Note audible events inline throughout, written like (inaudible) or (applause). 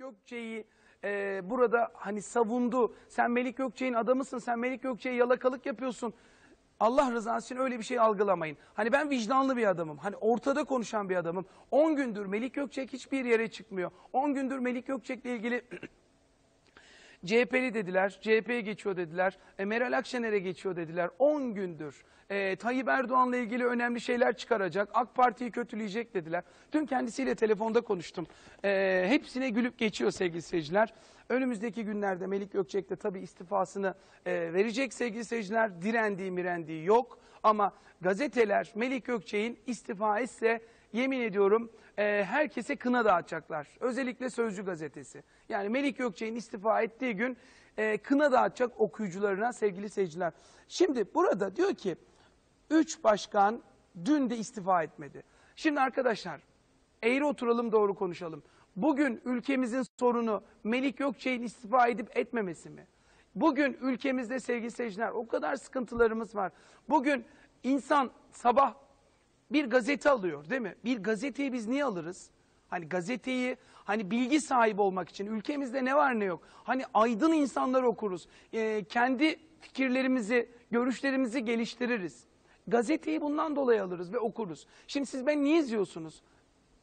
Gökçe'yi e, burada hani savundu. Sen Melik Gökçe'nin adamısın. Sen Melik Gökçe'ye yalakalık yapıyorsun. Allah rızası için öyle bir şey algılamayın. Hani ben vicdanlı bir adamım. Hani ortada konuşan bir adamım. 10 gündür Melik Gökçek hiçbir yere çıkmıyor. 10 gündür Melik Gökçek'le ilgili (clears throat) CHP'li dediler, CHP'ye geçiyor dediler, e, Meral Akşener'e geçiyor dediler. 10 gündür e, Tayyip Erdoğan'la ilgili önemli şeyler çıkaracak, AK Parti'yi kötüleyecek dediler. Dün kendisiyle telefonda konuştum. E, hepsine gülüp geçiyor sevgili seyirciler. Önümüzdeki günlerde Melik Gökçek de tabii istifasını e, verecek sevgili seyirciler. Direndiği mirendiği yok ama gazeteler Melik Gökçek'in istifa etse yemin ediyorum e, herkese kına dağıtacaklar. Özellikle Sözcü gazetesi. Yani Melik Gökçek'in istifa ettiği gün e, kına dağıtacak okuyucularına sevgili seyirciler. Şimdi burada diyor ki 3 başkan dün de istifa etmedi. Şimdi arkadaşlar eğri oturalım doğru konuşalım. Bugün ülkemizin sorunu Melik Gökçek'in istifa edip etmemesi mi? Bugün ülkemizde sevgili seyirciler o kadar sıkıntılarımız var. Bugün insan sabah bir gazete alıyor değil mi? Bir gazeteyi biz niye alırız? Hani gazeteyi hani bilgi sahibi olmak için ülkemizde ne var ne yok. Hani aydın insanlar okuruz. Ee, kendi fikirlerimizi, görüşlerimizi geliştiririz. Gazeteyi bundan dolayı alırız ve okuruz. Şimdi siz ben niye izliyorsunuz?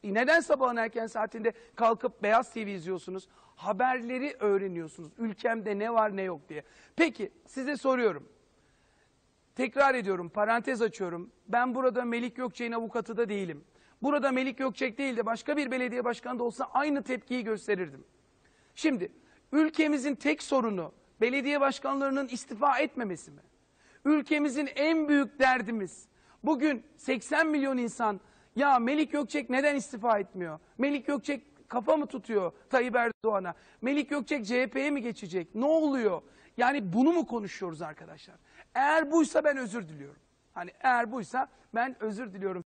E, Neden sabahın erken saatinde kalkıp Beyaz TV izliyorsunuz? Haberleri öğreniyorsunuz. Ülkemde ne var ne yok diye. Peki size soruyorum. Tekrar ediyorum, parantez açıyorum. Ben burada Melik Gökçek'in avukatı da değilim. Burada Melik Gökçek değil de başka bir belediye başkanı da olsa aynı tepkiyi gösterirdim. Şimdi ülkemizin tek sorunu belediye başkanlarının istifa etmemesi mi? Ülkemizin en büyük derdimiz bugün 80 milyon insan ya Melik Gökçek neden istifa etmiyor? Melik Gökçek kafa mı tutuyor Tayyip Erdoğan'a? Melik Gökçek CHP'ye mi geçecek? Ne oluyor? Yani bunu mu konuşuyoruz arkadaşlar? Eğer buysa ben özür diliyorum. Hani eğer buysa ben özür diliyorum.